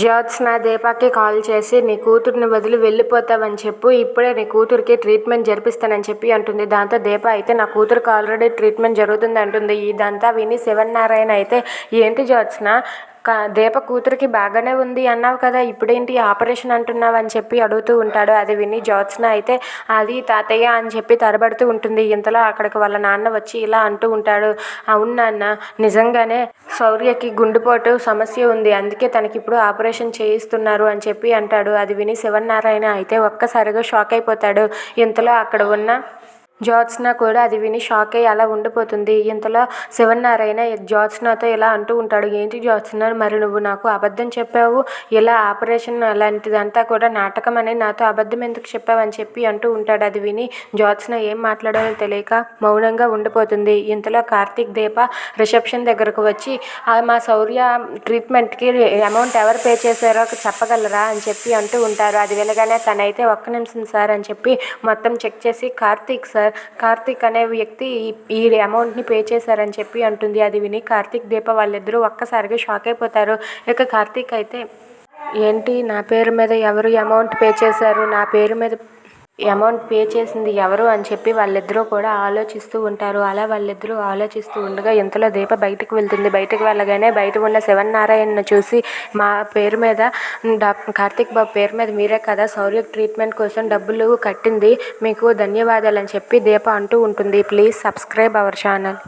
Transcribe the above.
Jyotsna దీపాకి call చేసి నీ కూతుర్ని వదిలి వెళ్ళిపోతావని చెప్పు. ఇప్పుడే నీ కూతురికి ట్రీట్మెంట్ జరిపిస్తానని చెప్పి అంటుంది. దాంతో దీప అయితే నా కూతురికి ఆల్రెడీ ట్రీట్మెంట్ జరుగుతుంది అంటుంది. ఇదంతా విని శివన్నారాయణ అయితే ఏంటి జ్యోత్స్న? కా దీప కూతురికి బాగానే ఉంది అన్నావు కదా ఇప్పుడేంటి ఆపరేషన్ అంటున్నావు అని చెప్పి అడుగుతూ ఉంటాడు. అది విని జ్యోత్స్న అయితే అది తాతయ్య అని చెప్పి తరబడుతూ ఉంటుంది. ఇంతలో అక్కడికి వాళ్ళ నాన్న వచ్చి ఇలా అంటూ ఉంటాడు. అవును నాన్న నిజంగానే శౌర్యకి గుండెపోటు సమస్య ఉంది. అందుకే తనకి ఇప్పుడు ఆపరేషన్ చేయిస్తున్నారు అని చెప్పి అంటాడు. అది విని శివనారాయణ అయితే ఒక్కసారిగా షాక్ అయిపోతాడు. ఇంతలో అక్కడ ఉన్న జ్యోత్స్న కూడా అది విని షాక్ అయ్యి అలా ఉండిపోతుంది. ఇంతలో శివనారాయణ జ్యోత్స్నతో ఇలా అంటూ ఉంటాడు ఏంటి జ్యోత్స్న మరి నువ్వు నాకు అబద్ధం చెప్పావు? ఇలా ఆపరేషన్ అలాంటిదంతా కూడా నాటకం అని నాతో అబద్ధం ఎందుకు చెప్పావు? అని చెప్పి అంటూ ఉంటాడు. అది విని జ్యోత్స్న ఏం మాట్లాడాలో తెలియక మౌనంగా ఉండిపోతుంది. ఇంతలో కార్తీక్ దీప రిసెప్షన్ దగ్గరకు వచ్చి "ఆ, మా శౌర్య ట్రీట్మెంట్కి అమౌంట్ ఎవరు పే చేశారో చెప్పగలరా? అని చెప్పి అంటూ ఉంటారు. అది వినగానే తనైతే ఒక్క నిమిషం సార్ అని చెప్పి మొత్తం చెక్ చేసి కార్తీక్ సార్ కార్తీక్ అనే వ్యక్తి ఈ- ఈ అమౌంట్ని పే చేశారని చెప్పి అంటుంది. అది విని కార్తీక్ దీప వాళ్ళిద్దరూ ఒక్కసారిగా షాక్ అయిపోతారు. ఇక కార్తీక్ అయితే ఏంటి? నా పేరు మీద ఎవరు అమౌంట్ పే చేశారు? నా పేరు మీద అమౌంట్ పే చేసింది ఎవరు అని చెప్పి వాళ్ళిద్దరూ కూడా ఆలోచిస్తూ ఉంటారు. అలా వాళ్ళిద్దరూ ఆలోచిస్తూ ఉండగా ఇంతలో దీప బయటికి వెళ్తుంది. బయటికి వెళ్ళగానే బయట ఉన్న శివనారాయణను చూసి మా పేరు మీద కార్తిక్ కార్తీక్ బాబు పేరు మీద మీరే కదా సౌర్య ట్రీట్మెంట్ కోసం డబ్బులు కట్టింది. మీకు ధన్యవాదాలు అని చెప్పి దీప అంటూ ఉంటుంది. Please subscribe our channel.